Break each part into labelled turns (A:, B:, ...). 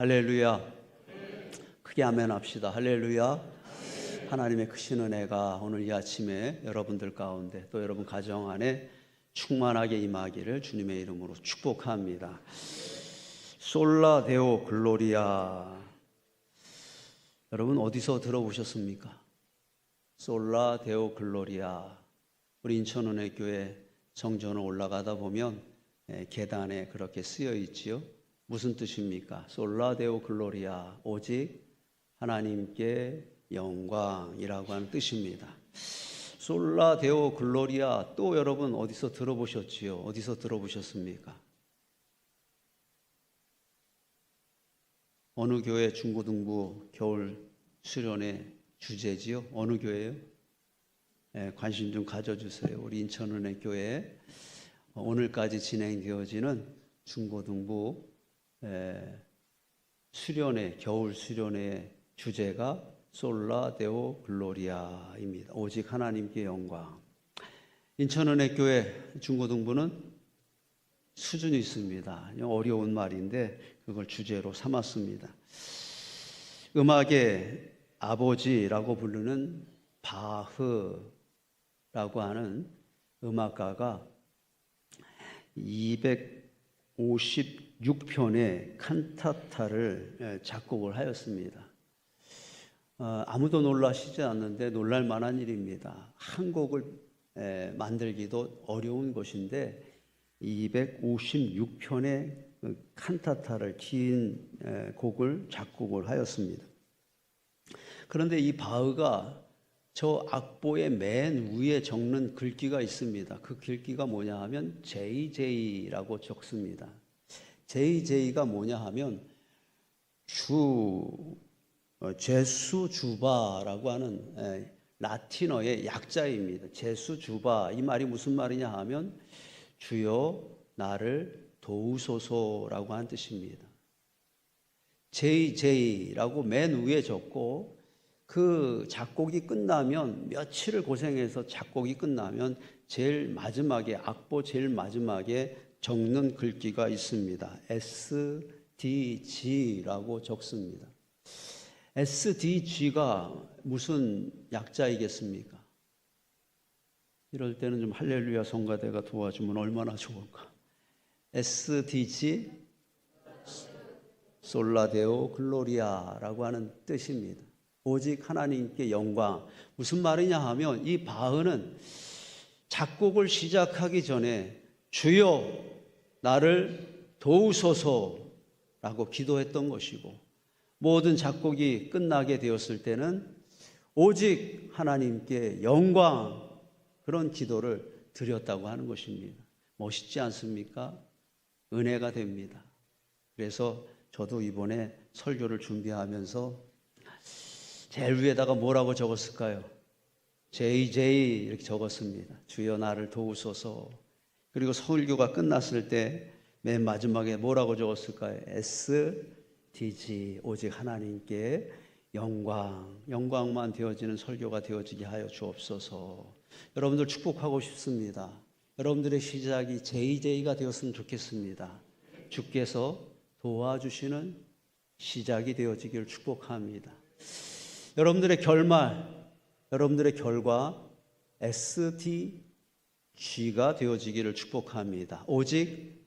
A: 할렐루야. 크게 아멘 합시다. 할렐루야. 하나님의 크신 은혜가 오늘 이 아침에 여러분들 가운데 또 여러분 가정 안에 충만하게 임하기를 주님의 이름으로 축복합니다. 솔라 데오 글로리아. 여러분 어디서 들어보셨습니까? 솔라 데오 글로리아. 우리 인천은혜 교회 정전을 올라가다 보면 예, 계단에 그렇게 쓰여 있지요. 무슨 뜻입니까? 솔라 데오 글로리아. 오직 하나님께 영광이라고 하는 뜻입니다. 솔라 데오 글로리아 또 여러분 어디서 들어보셨지요? 어디서 들어보셨습니까? 어느 교회 중고등부 겨울 수련의 주제지요? 어느 교회요? 예, 관심 좀 가져주세요. 우리 인천은혜 교회 오늘까지 진행되어지는 중고등부 예, 수련회 겨울 수련회 주제가 솔라 데오 글로리아입니다. 오직 하나님께 영광. 인천은혜 교회 중고등부는 수준이 있습니다. 어려운 말인데 그걸 주제로 삼았습니다. 음악의 아버지라고 부르는 바흐라고 하는 음악가가 256편의 칸타타를 작곡을 하였습니다. 어, 아무도 놀라시지 않는데 놀랄 만한 일입니다. 한 곡을 에, 만들기도 어려운 것인데 256편의 그 칸타타를 긴 에, 곡을 작곡을 하였습니다. 그런데 이 바흐가 저 악보의 맨 위에 적는 글귀가 있습니다. 그 글귀가 뭐냐 하면 JJ라고 적습니다. JJ가 뭐냐 하면 주 어, 제수 주바라고 하는 에, 라틴어의 약자입니다. 제수 주바 이 말이 무슨 말이냐 하면 주여 나를 도우소서라고 하는 뜻입니다. JJ라고 맨 위에 적고 그 작곡이 끝나면 며칠을 고생해서 작곡이 끝나면 제일 마지막에 악보 제일 마지막에 적는 글귀가 있습니다. SDG라고 적습니다. SDG가 무슨 약자이겠습니까? 이럴 때는 좀 할렐루야 성가대가 도와주면 얼마나 좋을까? SDG 솔라데오 글로리아라고 하는 뜻입니다. 오직 하나님께 영광. 무슨 말이냐 하면 이 바흐는 작곡을 시작하기 전에 주여 나를 도우소서라고 기도했던 것이고 모든 작곡이 끝나게 되었을 때는 오직 하나님께 영광 그런 기도를 드렸다고 하는 것입니다. 멋있지 않습니까? 은혜가 됩니다. 그래서 저도 이번에 설교를 준비하면서 제일 위에다가 뭐라고 적었을까요? JJ 이렇게 적었습니다. 주여 나를 도우소서. 그리고 설교가 끝났을 때 맨 마지막에 뭐라고 적었을까요? SDG 오직 하나님께 영광, 영광만 되어지는 설교가 되어지게 하여 주옵소서. 여러분들 축복하고 싶습니다. 여러분들의 시작이 JJ가 되었으면 좋겠습니다. 주께서 도와주시는 시작이 되어지기를 축복합니다. 여러분들의 결말, 여러분들의 결과 SDG가 되어지기를 축복합니다. 오직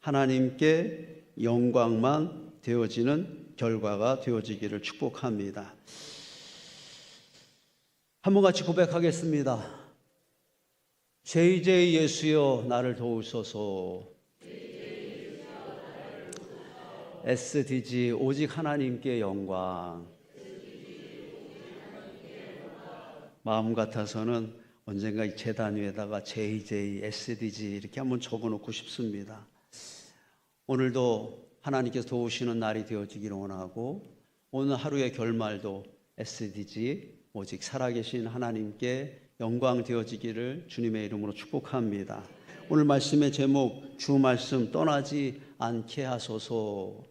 A: 하나님께 영광만 되어지는 결과가 되어지기를 축복합니다. 한번 같이 고백하겠습니다. JJ 예수여 나를 도우소서. SDG 오직 하나님께 영광. 마음 같아서는 언젠가 이 재단 위에다가 JJ, SDG 이렇게 한번 적어 놓고 싶습니다. 오늘도 하나님께서 도우시는 날이 되어지기를 원하고 오늘 하루의 결말도 SDG 오직 살아계신 하나님께 영광 되어지기를 주님의 이름으로 축복합니다. 오늘 말씀의 제목 주 말씀 떠나지 않게 하소서.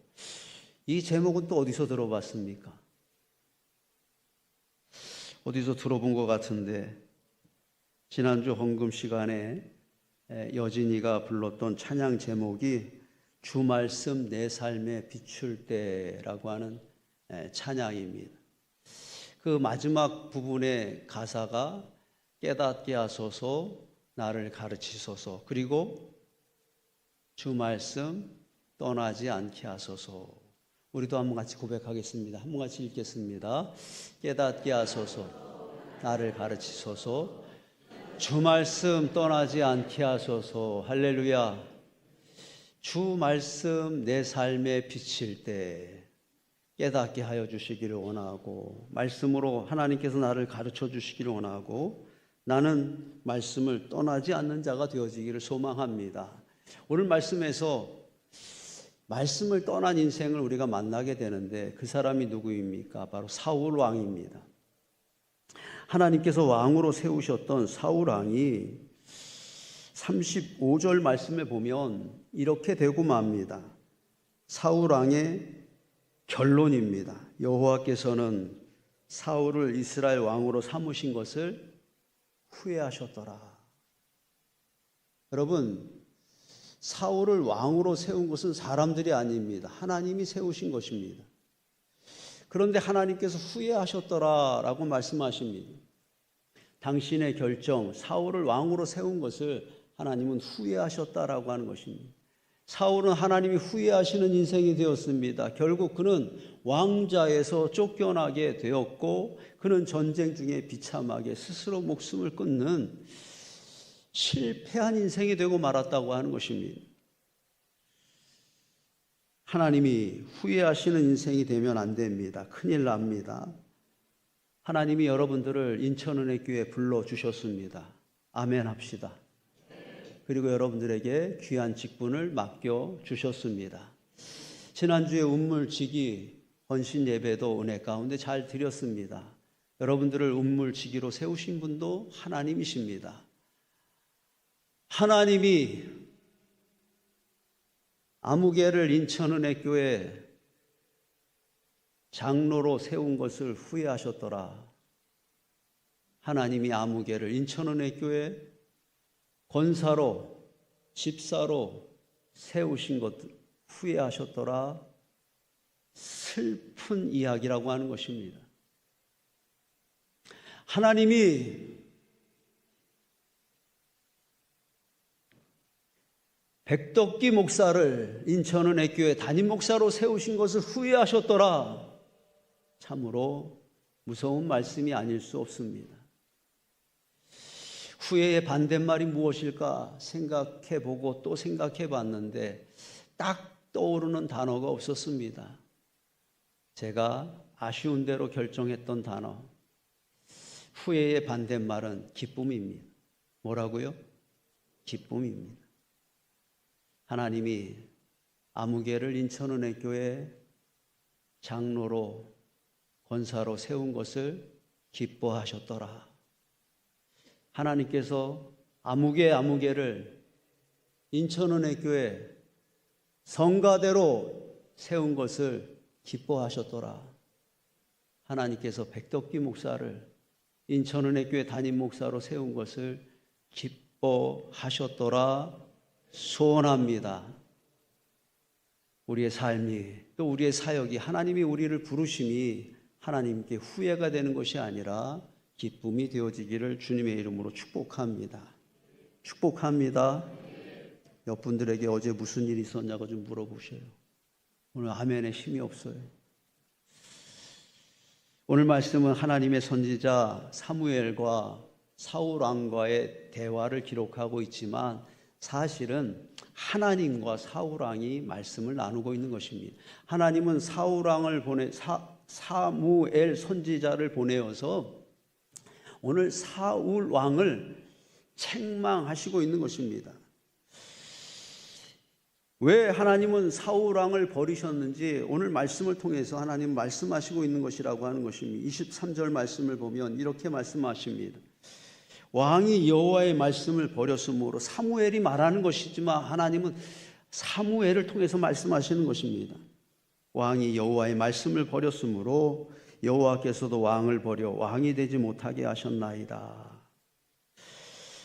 A: 이 제목은 또 어디서 들어봤습니까? 어디서 들어본 것 같은데 지난주 헌금 시간에 여진이가 불렀던 찬양 제목이 주 말씀 내 삶에 비출 때라고 하는 에, 찬양입니다. 그 마지막 부분의 가사가 깨닫게 하소서 나를 가르치소서 그리고 주 말씀 떠나지 않게 하소서 우리도 한번 같이 고백하겠습니다. 한번 같이 읽겠습니다. 깨닫게 하소서 나를 가르치소서 주 말씀 떠나지 않게 하소서 할렐루야 주 말씀 내 삶에 비칠 때 깨닫게 하여 주시기를 원하고 말씀으로 하나님께서 나를 가르쳐 주시기를 원하고 나는 말씀을 떠나지 않는 자가 되어지기를 소망합니다. 오늘 말씀에서 말씀을 떠난 인생을 우리가 만나게 되는데 그 사람이 누구입니까? 바로 사울 왕입니다. 하나님께서 왕으로 세우셨던 사울 왕이 35절 말씀에 보면 이렇게 되고 맙니다. 사울 왕의 결론입니다. 여호와께서는 사울을 이스라엘 왕으로 삼으신 것을 후회하셨더라. 여러분, 사울을 왕으로 세운 것은 사람들이 아닙니다. 하나님이 세우신 것입니다. 그런데 하나님께서 후회하셨더라라고 말씀하십니다. 당신의 결정, 사울을 왕으로 세운 것을 하나님은 후회하셨다라고 하는 것입니다. 사울은 하나님이 후회하시는 인생이 되었습니다. 결국 그는 왕자에서 쫓겨나게 되었고 그는 전쟁 중에 비참하게 스스로 목숨을 끊는 실패한 인생이 되고 말았다고 하는 것입니다. 하나님이 후회하시는 인생이 되면 안 됩니다. 큰일 납니다. 하나님이 여러분들을 인천은혜 교회 불러 주셨습니다. 아멘 합시다. 그리고 여러분들에게 귀한 직분을 맡겨 주셨습니다. 지난주에 운물지기 헌신 예배도 은혜 가운데 잘 드렸습니다. 여러분들을 운물지기로 세우신 분도 하나님이십니다. 하나님이 아무개를 인천은혜 교회 장로로 세운 것을 후회하셨더라. 하나님이 아무개를 인천은혜 교회 권사로 집사로 세우신 것 후회하셨더라. 슬픈 이야기라고 하는 것입니다. 하나님이 백덕기 목사를 인천은혜 교회 담임 목사로 세우신 것을 후회하셨더라. 참으로 무서운 말씀이 아닐 수 없습니다. 후회의 반대말이 무엇일까 생각해 보고 또 생각해 봤는데 딱 떠오르는 단어가 없었습니다. 제가 아쉬운 대로 결정했던 단어. 후회의 반대말은 기쁨입니다. 뭐라고요? 기쁨입니다. 하나님이 아무개를 인천은혜 교회 장로로 권사로 세운 것을 기뻐하셨더라. 하나님께서 아무개 아무개를 인천은혜 교회 성가대로 세운 것을 기뻐하셨더라. 하나님께서 백덕기 목사를 인천은혜 교회 담임 목사로 세운 것을 기뻐하셨더라. 소원합니다. 우리의 삶이 또 우리의 사역이 하나님이 우리를 부르심이 하나님께 후회가 되는 것이 아니라 기쁨이 되어지기를 주님의 이름으로 축복합니다. 축복합니다. 옆 분들에게 어제 무슨 일이 있었냐고 좀 물어보세요. 오늘 아멘에 힘이 없어요. 오늘 말씀은 하나님의 선지자 사무엘과 사울 왕과의 대화를 기록하고 있지만 사실은 하나님과 사울 왕이 말씀을 나누고 있는 것입니다. 하나님은 사울 왕을 보내 사, 사무엘 선지자를 보내어서 오늘 사울 왕을 책망하시고 있는 것입니다. 왜 하나님은 사울 왕을 버리셨는지 오늘 말씀을 통해서 하나님 말씀하시고 있는 것이라고 하는 것입니다. 23절 말씀을 보면 이렇게 말씀하십니다. 왕이 여호와의 말씀을 버렸으므로 사무엘이 말하는 것이지만 하나님은 사무엘을 통해서 말씀하시는 것입니다. 왕이 여호와의 말씀을 버렸으므로 여호와께서도 왕을 버려 왕이 되지 못하게 하셨나이다.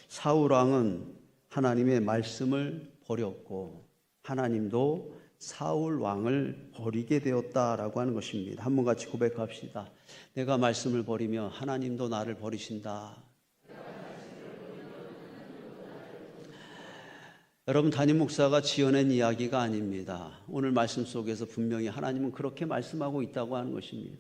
A: 사울 왕은 하나님의 말씀을 버렸고 하나님도 사울 왕을 버리게 되었다라고 하는 것입니다. 한번 같이 고백합시다. 내가 말씀을 버리면 하나님도 나를 버리신다. 여러분 담임 목사가 지어낸 이야기가 아닙니다. 오늘 말씀 속에서 분명히 하나님은 그렇게 말씀하고 있다고 하는 것입니다.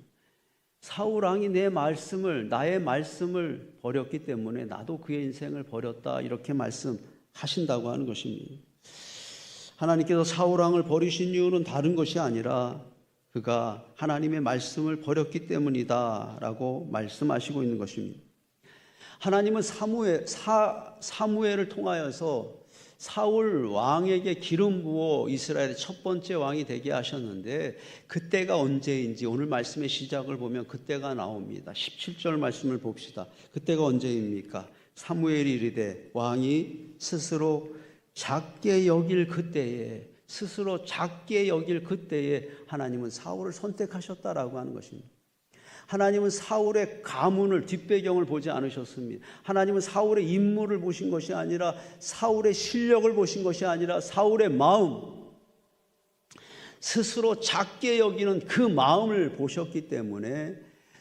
A: 사울 왕이 내 말씀을 나의 말씀을 버렸기 때문에 나도 그의 인생을 버렸다 이렇게 말씀하신다고 하는 것입니다. 하나님께서 사울 왕을 버리신 이유는 다른 것이 아니라 그가 하나님의 말씀을 버렸기 때문이다라고 말씀하시고 있는 것입니다. 하나님은 사무엘 사, 사무엘을 통하여서 사울 왕에게 기름 부어 이스라엘의 첫 번째 왕이 되게 하셨는데 그때가 언제인지 오늘 말씀의 시작을 보면 그때가 나옵니다. 17절 말씀을 봅시다. 그때가 언제입니까? 사무엘이 이르되 왕이 스스로 작게 여길 그때에 스스로 작게 여길 그때에 하나님은 사울을 선택하셨다라고 하는 것입니다. 하나님은 사울의 가문을 뒷배경을 보지 않으셨습니다. 하나님은 사울의 인물을 보신 것이 아니라 사울의 실력을 보신 것이 아니라 사울의 마음 스스로 작게 여기는 그 마음을 보셨기 때문에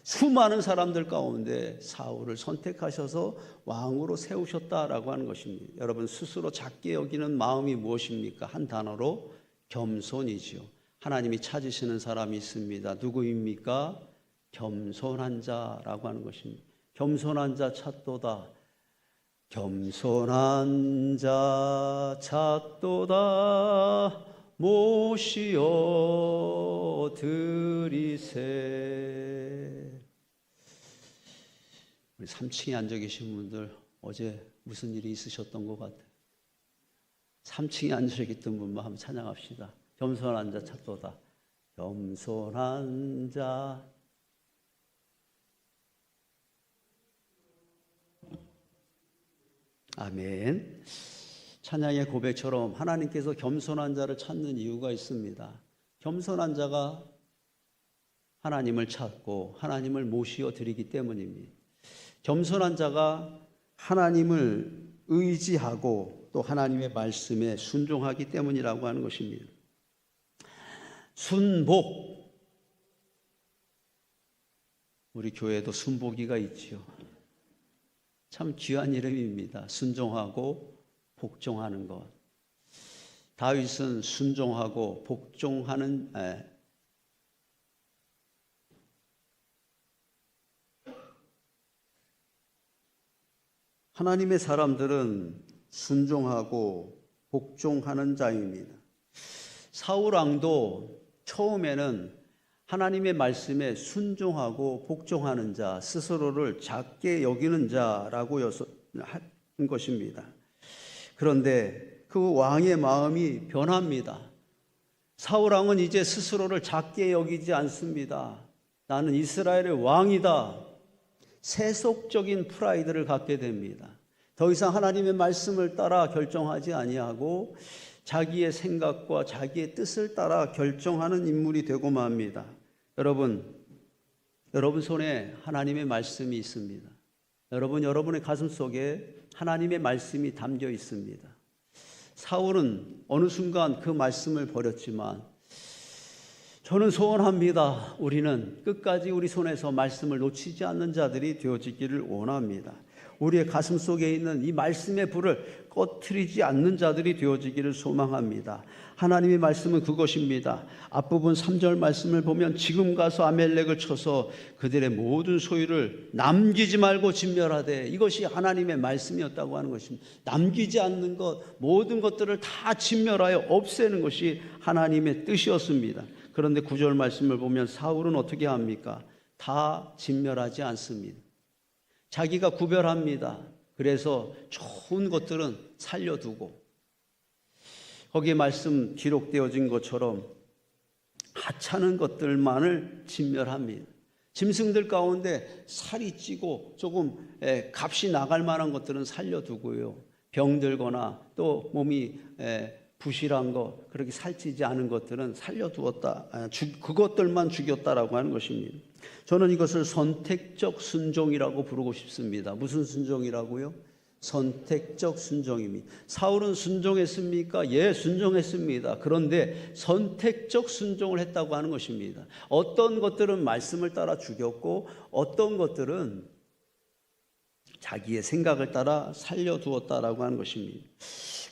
A: 수많은 사람들 가운데 사울을 선택하셔서 왕으로 세우셨다라고 하는 것입니다. 여러분 스스로 작게 여기는 마음이 무엇입니까? 한 단어로 겸손이지요. 하나님이 찾으시는 사람이 있습니다. 누구입니까? 겸손한 자라고 하는 것입니다. 겸손한 자 찾도다. 겸손한 자 찾도다. 모시어 드리세. 우리 3층에 앉아 계신 분들 어제 무슨 일이 있으셨던 것 같아요. 3층에 앉아 계셨던 분만 한번 찬양합시다. 겸손한 자 찾도다. 겸손한 자 아멘. 찬양의 고백처럼 하나님께서 겸손한 자를 찾는 이유가 있습니다. 겸손한 자가 하나님을 찾고 하나님을 모시어 드리기 때문입니다. 겸손한 자가 하나님을 의지하고 또 하나님의 말씀에 순종하기 때문이라고 하는 것입니다. 순복. 우리 교회도 순복이가 있지요. 참 귀한 이름입니다. 순종하고 복종하는 것. 다윗은 순종하고 복종하는 에, 하나님의 사람들은 순종하고 복종하는 자입니다. 사울 왕도 처음에는 하나님의 말씀에 순종하고 복종하는 자, 스스로를 작게 여기는 자라고 한 것입니다. 그런데 그 왕의 마음이 변합니다. 사울 왕은 이제 스스로를 작게 여기지 않습니다. 나는 이스라엘의 왕이다. 세속적인 프라이드를 갖게 됩니다. 더 이상 하나님의 말씀을 따라 결정하지 아니하고 자기의 생각과 자기의 뜻을 따라 결정하는 인물이 되고 맙니다. 여러분, 여러분 손에 하나님의 말씀이 있습니다. 여러분, 여러분의 가슴 속에 하나님의 말씀이 담겨 있습니다. 사울은 어느 순간 그 말씀을 버렸지만 저는 소원합니다. 우리는 끝까지 우리 손에서 말씀을 놓치지 않는 자들이 되어지기를 원합니다. 우리의 가슴 속에 있는 이 말씀의 불을 꺼트리지 않는 자들이 되어지기를 소망합니다. 하나님의 말씀은 그것입니다. 앞부분 3절 말씀을 보면 지금 가서 아멜렉을 쳐서 그들의 모든 소유를 남기지 말고 진멸하되 이것이 하나님의 말씀이었다고 하는 것입니다. 남기지 않는 것, 모든 것들을 다 진멸하여 없애는 것이 하나님의 뜻이었습니다. 그런데 9절 말씀을 보면 사울은 어떻게 합니까? 다 진멸하지 않습니다. 자기가 구별합니다. 그래서 좋은 것들은 살려두고 거기에 말씀 기록되어진 것처럼 하찮은 것들만을 진멸합니다. 짐승들 가운데 살이 찌고 조금 값이 나갈 만한 것들은 살려두고요. 병들거나 또 몸이 부실한 것, 그렇게 살찌지 않은 것들은 살려두었다. 아, 그것들만 죽였다라고 하는 것입니다. 저는 이것을 선택적 순종이라고 부르고 싶습니다. 무슨 순종이라고요? 선택적 순종입니다. 사울은 순종했습니까? 예, 순종했습니다. 그런데 선택적 순종을 했다고 하는 것입니다. 어떤 것들은 말씀을 따라 죽였고 어떤 것들은 자기의 생각을 따라 살려두었다라고 하는 것입니다.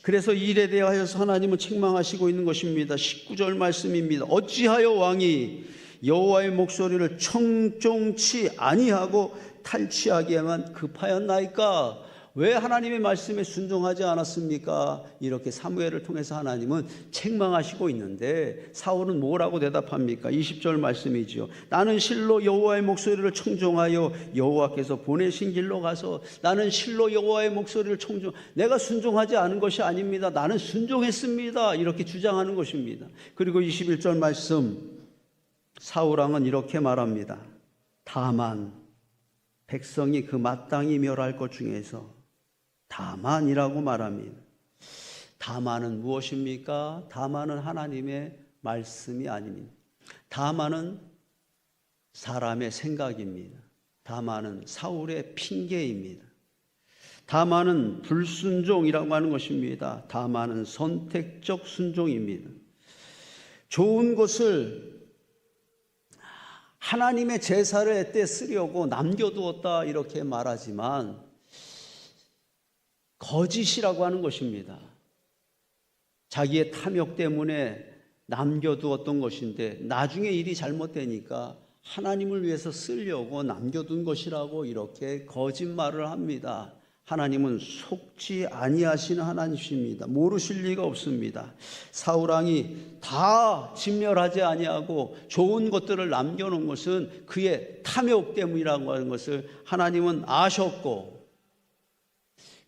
A: 그래서 이 일에 대하여서 하나님은 책망하시고 있는 것입니다. 19절 말씀입니다. 어찌하여 왕이 여호와의 목소리를 청종치 아니하고 탈취하기에만 급하였나이까? 왜 하나님의 말씀에 순종하지 않았습니까? 이렇게 사무엘을 통해서 하나님은 책망하시고 있는데 사울은 뭐라고 대답합니까? 20절 말씀이지요. 나는 실로 여호와의 목소리를 청종하여 여호와께서 보내신 길로 가서 나는 실로 여호와의 목소리를 청종 내가 순종하지 않은 것이 아닙니다. 나는 순종했습니다. 이렇게 주장하는 것입니다. 그리고 21절 말씀 사울 왕은 이렇게 말합니다. 다만 백성이 그 마땅히 멸할 것 중에서 다만이라고 말합니다. 다만은 무엇입니까? 다만은 하나님의 말씀이 아닙니다. 다만은 사람의 생각입니다. 다만은 사울의 핑계입니다. 다만은 불순종이라고 하는 것입니다. 다만은 선택적 순종입니다. 좋은 것을 하나님의 제사를 애때 쓰려고 남겨두었다 이렇게 말하지만 거짓이라고 하는 것입니다. 자기의 탐욕 때문에 남겨두었던 것인데 나중에 일이 잘못되니까 하나님을 위해서 쓰려고 남겨둔 것이라고 이렇게 거짓말을 합니다. 하나님은 속지 아니하시는 하나님이십니다. 모르실 리가 없습니다. 사우랑이 다 진멸하지 아니하고 좋은 것들을 남겨놓은 것은 그의 탐욕 때문이라고 하는 것을 하나님은 아셨고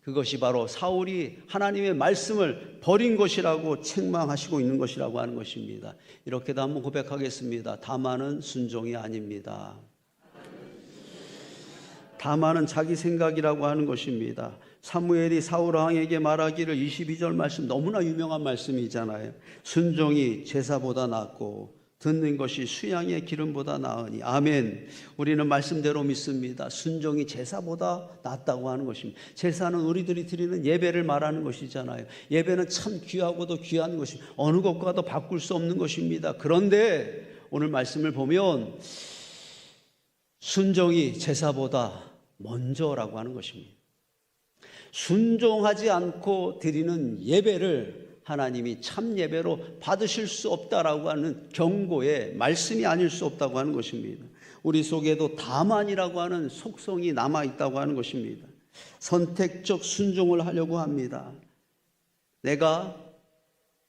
A: 그것이 바로 사울이 하나님의 말씀을 버린 것이라고 책망하시고 있는 것이라고 하는 것입니다. 이렇게도 한번 고백하겠습니다. 다만은 순종이 아닙니다. 다만은 자기 생각이라고 하는 것입니다. 사무엘이 사울 왕에게 말하기를 22절 말씀 너무나 유명한 말씀이잖아요. 순종이 제사보다 낫고 듣는 것이 수양의 기름보다 나으니 아멘. 우리는 말씀대로 믿습니다. 순종이 제사보다 낫다고 하는 것입니다. 제사는 우리들이 드리는 예배를 말하는 것이잖아요. 예배는 참 귀하고도 귀한 것이 어느 것과도 바꿀 수 없는 것입니다. 그런데 오늘 말씀을 보면 순종이 제사보다 먼저라고 하는 것입니다. 순종하지 않고 드리는 예배를 하나님이 참 예배로 받으실 수 없다라고 하는 경고의 말씀이 아닐 수 없다고 하는 것입니다. 우리 속에도 다만이라고 하는 속성이 남아 있다고 하는 것입니다. 선택적 순종을 하려고 합니다. 내가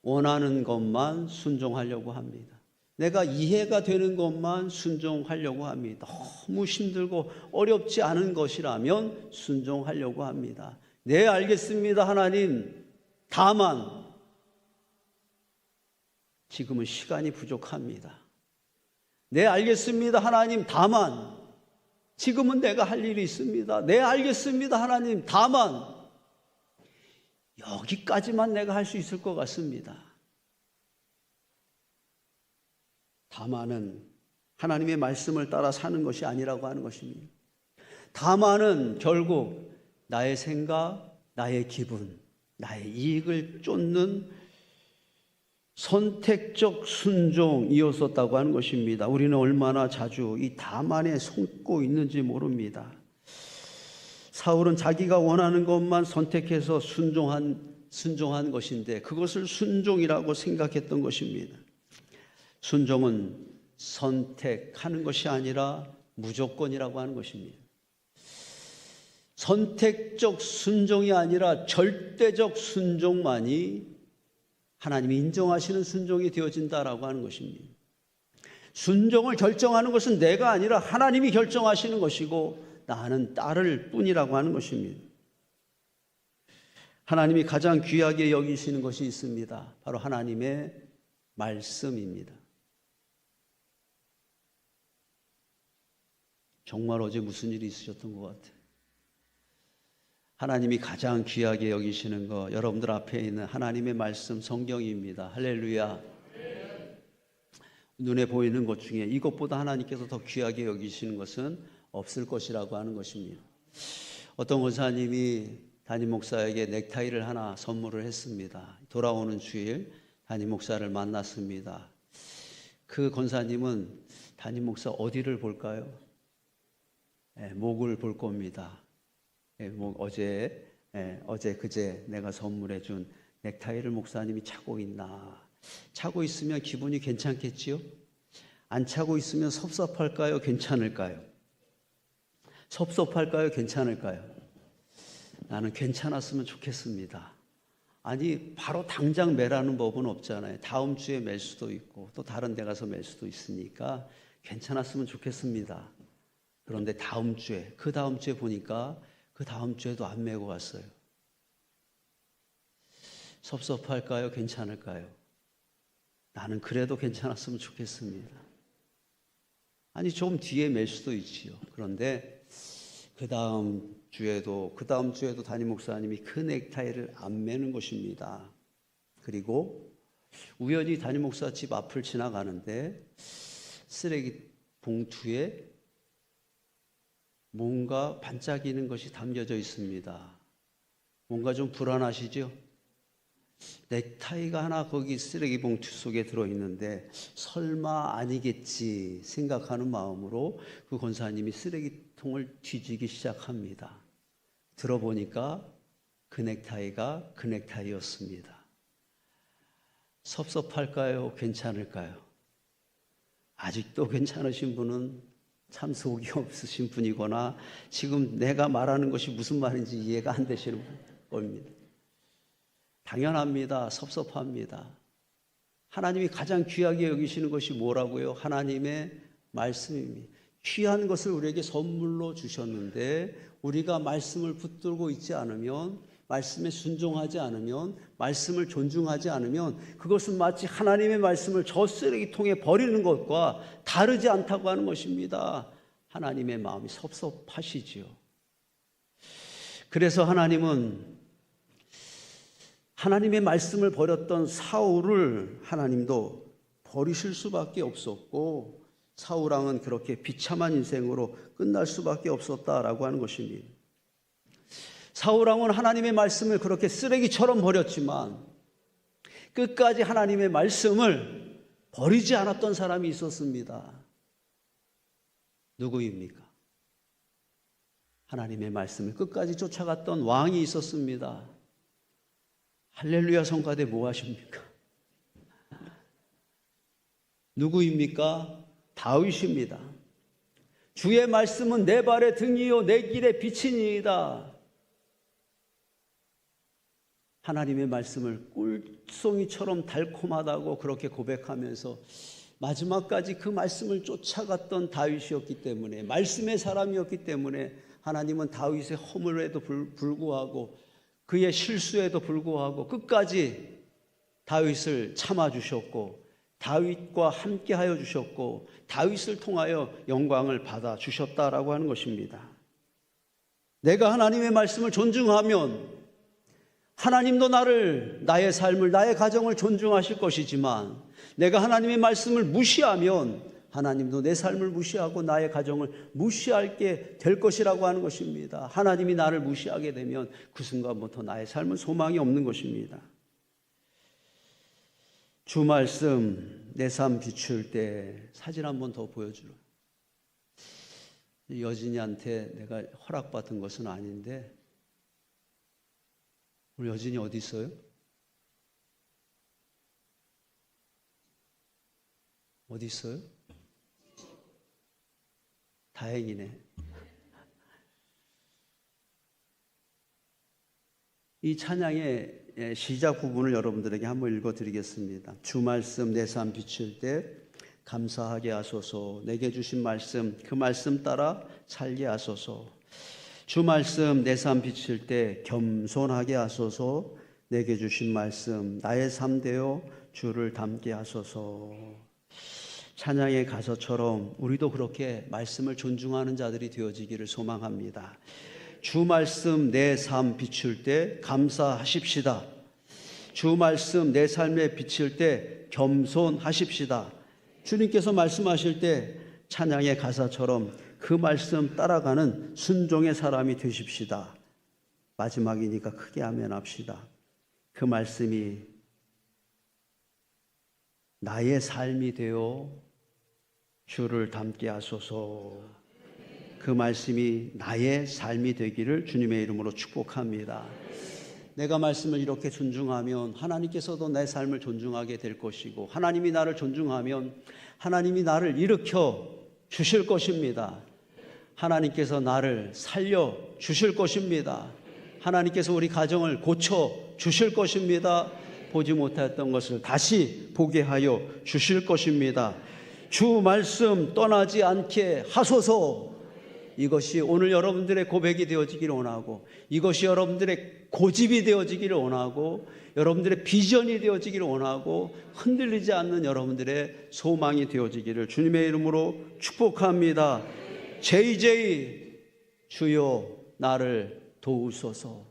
A: 원하는 것만 순종하려고 합니다. 내가 이해가 되는 것만 순종하려고 합니다. 너무 힘들고 어렵지 않은 것이라면 순종하려고 합니다. 네, 알겠습니다, 하나님. 다만 지금은 시간이 부족합니다. 네, 알겠습니다. 하나님, 다만, 지금은 내가 할 일이 있습니다. 네, 알겠습니다. 하나님, 다만, 여기까지만 내가 할 수 있을 것 같습니다. 다만은 하나님의 말씀을 따라 사는 것이 아니라고 하는 것입니다. 다만은 결국 나의 생각, 나의 기분, 나의 이익을 쫓는 선택적 순종이었었다고 하는 것입니다. 우리는 얼마나 자주 이 다만에 속고 있는지 모릅니다. 사울은 자기가 원하는 것만 선택해서 순종한 순종한 것인데 그것을 순종이라고 생각했던 것입니다. 순종은 선택하는 것이 아니라 무조건이라고 하는 것입니다. 선택적 순종이 아니라 절대적 순종만이 하나님이 인정하시는 순종이 되어진다라고 하는 것입니다. 순종을 결정하는 것은 내가 아니라 하나님이 결정하시는 것이고 나는 따를 뿐이라고 하는 것입니다. 하나님이 가장 귀하게 여기시는 것이 있습니다. 바로 하나님의 말씀입니다. 정말 어제 무슨 일이 있으셨던 것 같아요. 하나님이 가장 귀하게 여기시는 거 여러분들 앞에 있는 하나님의 말씀 성경입니다. 할렐루야. 눈에 보이는 것 중에 이것보다 하나님께서 더 귀하게 여기시는 것은 없을 것이라고 하는 것입니다. 어떤 권사님이 담임 목사에게 넥타이를 하나 선물을 했습니다. 돌아오는 주일 담임 목사를 만났습니다. 그 권사님은 담임 목사 어디를 볼까요? 예, 목을 볼 겁니다. 예, 목 어제 예, 어제 그제 내가 선물해 준 넥타이를 목사님이 차고 있나? 차고 있으면 기분이 괜찮겠지요? 안 차고 있으면 섭섭할까요? 괜찮을까요? 섭섭할까요? 괜찮을까요? 나는 괜찮았으면 좋겠습니다. 아니, 바로 당장 매라는 법은 없잖아요. 다음 주에 맬 수도 있고, 또 다른 데 가서 맬 수도 있으니까 괜찮았으면 좋겠습니다. 그런데 다음 주에, 그 다음 주에 보니까 그 다음 주에도 안 매고 왔어요. 섭섭할까요? 괜찮을까요? 나는 그래도 괜찮았으면 좋겠습니다. 아니, 좀 뒤에 맬 수도 있지요. 그런데 그 다음 주에도, 그 다음 주에도 담임 목사님이 그 넥타이를 안 매는 것입니다. 그리고 우연히 담임 목사 집 앞을 지나가는데 쓰레기 봉투에 뭔가 반짝이는 것이 담겨져 있습니다. 뭔가 좀 불안하시죠? 넥타이가 하나 거기 쓰레기 봉투 속에 들어있는데 설마 아니겠지 생각하는 마음으로 그 권사님이 쓰레기통을 뒤지기 시작합니다. 들어보니까 그 넥타이가 그 넥타이였습니다. 섭섭할까요? 괜찮을까요? 아직도 괜찮으신 분은 참 속이 없으신 분이거나 지금 내가 말하는 것이 무슨 말인지 이해가 안 되시는 겁니다. 당연합니다. 섭섭합니다. 하나님이 가장 귀하게 여기시는 것이 뭐라고요? 하나님의 말씀입니다. 귀한 것을 우리에게 선물로 주셨는데 우리가 말씀을 붙들고 있지 않으면 말씀에 순종하지 않으면 말씀을 존중하지 않으면 그것은 마치 하나님의 말씀을 저 쓰레기통에 버리는 것과 다르지 않다고 하는 것입니다. 하나님의 마음이 섭섭하시지요. 그래서 하나님은 하나님의 말씀을 버렸던 사울을 하나님도 버리실 수밖에 없었고 사울왕은 그렇게 비참한 인생으로 끝날 수밖에 없었다라고 하는 것입니다. 사울 왕은 하나님의 말씀을 그렇게 쓰레기처럼 버렸지만 끝까지 하나님의 말씀을 버리지 않았던 사람이 있었습니다. 누구입니까? 하나님의 말씀을 끝까지 쫓아갔던 왕이 있었습니다. 할렐루야 성가대 뭐 하십니까? 누구입니까? 다윗입니다. 주의 말씀은 내 발의 등이요 내 길의 빛이니이다. 하나님의 말씀을 꿀송이처럼 달콤하다고 그렇게 고백하면서 마지막까지 그 말씀을 쫓아갔던 다윗이었기 때문에 말씀의 사람이었기 때문에 하나님은 다윗의 허물에도 불구하고 그의 실수에도 불구하고 끝까지 다윗을 참아 주셨고 다윗과 함께 하여 주셨고 다윗을 통하여 영광을 받아 주셨다라고 하는 것입니다. 내가 하나님의 말씀을 존중하면 하나님도 나를 나의 삶을 나의 가정을 존중하실 것이지만 내가 하나님의 말씀을 무시하면 하나님도 내 삶을 무시하고 나의 가정을 무시할게 될 것이라고 하는 것입니다. 하나님이 나를 무시하게 되면 그 순간부터 나의 삶은 소망이 없는 것입니다. 주 말씀 내 삶 비출 때 사진 한 번 더 보여주라. 여진이한테 내가 허락받은 것은 아닌데 우리 여진이 어디 있어요? 어디 있어요? 다행이네. 이 찬양의 시작 부분을 여러분들에게 한번 읽어 드리겠습니다. 주 말씀 내 삶 비칠 때 감사하게 하소서. 내게 주신 말씀 그 말씀 따라 살게 하소서. 주 말씀 내 삶 비칠 때 겸손하게 하소서. 내게 주신 말씀 나의 삶 되어 주를 닮게 하소서. 찬양의 가서처럼 우리도 그렇게 말씀을 존중하는 자들이 되어지기를 소망합니다. 주 말씀 내 삶 비출 때 감사하십시다. 주 말씀 내 삶에 비칠 때 겸손하십시다. 주님께서 말씀하실 때 찬양의 가사처럼 그 말씀 따라가는 순종의 사람이 되십시다. 마지막이니까 크게 하면 합시다. 그 말씀이 나의 삶이 되어 주를 닮게 하소서. 그 말씀이 나의 삶이 되기를 주님의 이름으로 축복합니다. 내가 말씀을 이렇게 존중하면 하나님께서도 내 삶을 존중하게 될 것이고 하나님이 나를 존중하면 하나님이 나를 일으켜 주실 것입니다. 하나님께서 나를 살려 주실 것입니다. 하나님께서 우리 가정을 고쳐 주실 것입니다. 보지 못했던 것을 다시 보게 하여 주실 것입니다. 주 말씀 떠나지 않게 하소서. 이것이 오늘 여러분들의 고백이 되어지기를 원하고 이것이 여러분들의 고집이 되어지기를 원하고 여러분들의 비전이 되어지기를 원하고 흔들리지 않는 여러분들의 소망이 되어지기를 주님의 이름으로 축복합니다. JJ 주여 나를 도우소서.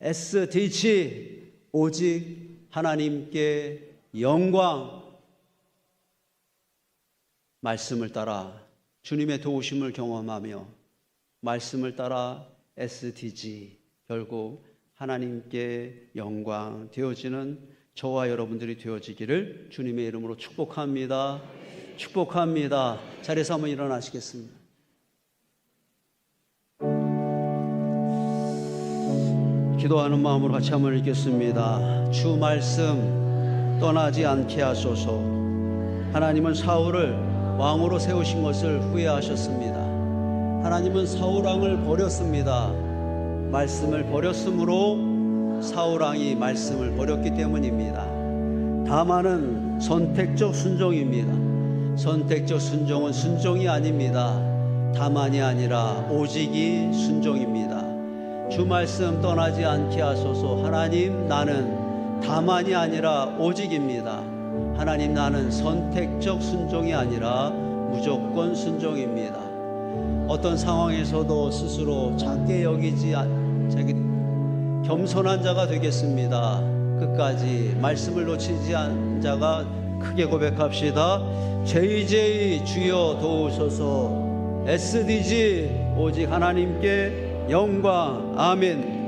A: SDG 오직 하나님께 영광 말씀을 따라 주님의 도우심을 경험하며 말씀을 따라 SDG 결국 하나님께 영광 되어지는 저와 여러분들이 되어지기를 주님의 이름으로 축복합니다. 축복합니다. 자리에서 한번 일어나시겠습니다. 기도하는 마음으로 같이 한번 읽겠습니다. 주 말씀 떠나지 않게 하소서. 하나님은 사울을 왕으로 세우신 것을 후회하셨습니다. 하나님은 사울 왕을 버렸습니다. 말씀을 버렸으므로 사울 왕이 말씀을 버렸기 때문입니다. 다만은 선택적 순종입니다. 선택적 순종은 순종이 아닙니다. 다만이 아니라 오직이 순종입니다. 주 말씀 떠나지 않게 하소서. 하나님 나는 다만이 아니라 오직입니다. 하나님 나는 선택적 순종이 아니라 무조건 순종입니다. 어떤 상황에서도 스스로 작게 여기지 않, 자기 겸손한 자가 되겠습니다. 끝까지 말씀을 놓치지 않은 자가 크게 고백합시다. JJ 주여 도우소서. SDG 오직 하나님께 영광 아멘.